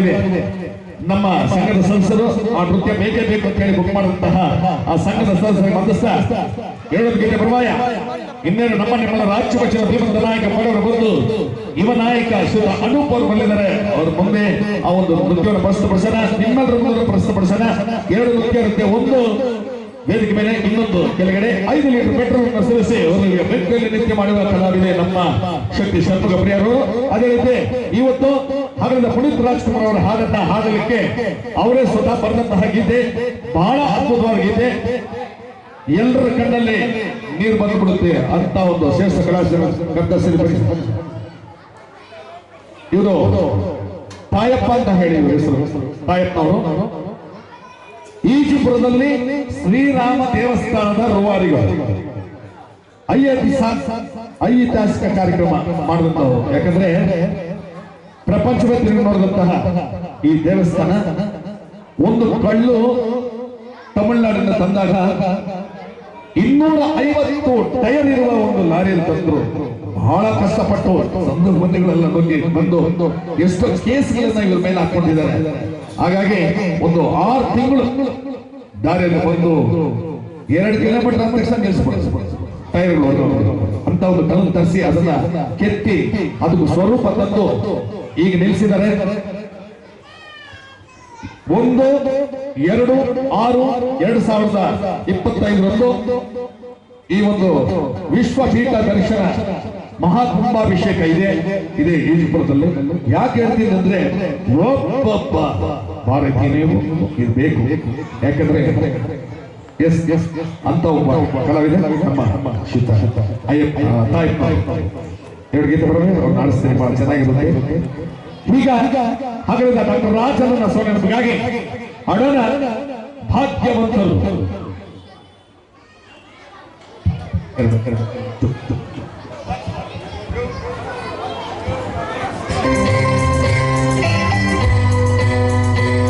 ಭಾಗವಾಗಿದೆ ನಮ್ಮ ಸಂಘದ ಸದಸ್ಯರು ಆ ನೃತ್ಯ ಬೇಕೇ ಬೇಕು ಅಂತ ಹೇಳಿ ಬುಕ್ ಮಾಡಿದಂತಹ ಆ ಸಂಘದ ಸದಸ್ಯರಿಗೆ ಮಧ್ಯಸ್ಥ ಹೇಳೋದಕ್ಕೆ ಬರುವಾಯ. ಇನ್ನೇನು ನಮ್ಮ ನಿಮ್ಮ ರಾಜ್ಯ ಪಕ್ಷದ ಭೀಮಂತ ನಾಯಕ ಮಾಡೋರು ಬಂದು ಯುವ ನಾಯಕ ಶಿವ ಅನೂಪ್ ಅವರು ಬಂದಿದ್ದಾರೆ. ಅವ್ರ ಮುಂದೆ ಆ ಒಂದು ನೃತ್ಯವನ್ನು ಪ್ರಸ್ತುತಪಡಿಸೋಣ. ನಿಮ್ಮೆಲ್ಲರ ಮುಂದೆ ಪ್ರಸ್ತುತಪಡಿಸೋಣ. ಎರಡು ನೃತ್ಯ ಇರುತ್ತೆ. ಒಂದು ವೇದಿಕೆ ಮೇಲೆ ಇನ್ನೊಂದು ಕೆಳಗಡೆ ಐದು ಲೀಟರ್ ಪೆಟ್ರೋಲ್ ಅನ್ನು ಸೇರಿಸಿ ಅವರಿಗೆ ಬೆಂಕಿಯಲ್ಲಿ ನೃತ್ಯ ಮಾಡುವ ಕಲಾವಿದೆ ನಮ್ಮ ಶಕ್ತಿ ಷಣ್ಮುಖ ಪ್ರಿಯರು. ಅದೇ ರೀತಿ ಇವತ್ತು ಹಾಗಲಿಂದ ಪುನೀತ್ ರಾಜ್ಕುಮಾರ್ ಅವರ ಹಾಡನ್ನ ಹಾಡಲಿಕ್ಕೆ ಅವರೇ ಸ್ವತಃ ಬರೆದಂತಹ ಗೀತೆ ಬಹಳ ಅದ್ಭುತವಾದ ಗೀತೆ ಎಲ್ಲರ ಕಣ್ಣಲ್ಲಿ ನೀರು ಬಂದುಬಿಡುತ್ತೆ ಅಂತ ಒಂದು ಶ್ರೇಷ್ಠ ಕರ್ತರಿಸಿ ಇವರು ತಾಯಪ್ಪ ಅಂತ ಹೇಳಿ ಹೆಸರು. ತಾಯಪ್ಪ ಅವರು. ಈಜುಪುರದಲ್ಲಿ ಶ್ರೀರಾಮ ದೇವಸ್ಥಾನದ ರೂವಾರಿಗಳು. ಐತಿಹಾಸ ಐತಿಹಾಸಿಕ ಕಾರ್ಯಕ್ರಮ ಮಾಡಿದಂತವರು ಯಾಕಂದ್ರೆ ಪ್ರಪಂಚವೇ ತಿರುಗಿ ನೋಡಿದಂತಹ ಈ ದೇವಸ್ಥಾನ, ಒಂದು ಕಳ್ಳು ತಮಿಳುನಾಡಿನ ತಂದಾಗ ಇನ್ನೂರ ಐವತ್ತು ಟೈರ್ ಇರುವ ಒಂದು ಲಾರಿಯಲ್ಲಿ ತಂದ್ರು. ಬಹಳ ಕಷ್ಟಪಟ್ಟು ಸಂದು ಮಂದಿಗಳೆಲ್ಲ ಬಗ್ಗೆ ಬಂದು ಎಷ್ಟೋ ಕೇಸ್ಗಳನ್ನ ಇವ್ರ ಮೇಲೆ ಹಾಕೊಂಡಿದ್ದಾರೆ ಹಾಗಾಗಿ ಒಂದು ಆರು ತಿಂಗಳು ದಾರಿಯಲ್ಲಿ ಬಂದು ಎರಡು ಕಿಲೋಮೀಟರ್ ತಕ್ಷಣ ನಿಲ್ಲಿಸ್ಬಿಡ್ತು ಟೈರ್ಗಳು ಅಂತ ಒಂದು ತರಿಸಿ ಅದನ್ನ ಕೆತ್ತಿ ಅದಕ್ಕೆ ಸ್ವರೂಪ ತಂದು ಈಗ ನಿಲ್ಲಿಸಿದರೆ ಒಂದು, ಎರಡು, ಆರು, ಎರಡು ಸಾವಿರದ ಇಪ್ಪತ್ತೈದರಂದು ಈ ಒಂದು ವಿಶ್ವ ಪೀಠ ದರ್ಶನ ಮಹಾಕುಂಭಾಭಿಷೇಕ ಇದೆ. ಇದೆ ಈಜಿಪುರದಲ್ಲಿ. ಯಾಕೆ ಹೇಳ್ತೀನಿ ಅಂದ್ರೆ ಭಾರತೀಯ ನೀವು, ಇದು ಬೇಕು. ಯಾಕಂದ್ರೆ ಎಸ್ ಎಸ್ ಅಂತ ಒಬ್ಬ ಕಲಾವಿದ, ನಮ್ಮ ಶೀತ ತಾಯಪ್ಪ ಎರಡು ಗೀತೆ ಬರೋದು, ಅವ್ರು ನಾಡಿಸ್ತೀನಿ ಬಹಳ ಚೆನ್ನಾಗಿರುತ್ತೆ ಈಗ, ಹಾಗಾದ್ರೆ ಡಾಕ್ಟರ್ ರಾಜನ ಸೋನೆನಪಿಗಾಗಿ ಅಡನ ಭಾಗ್ಯವಂತರು.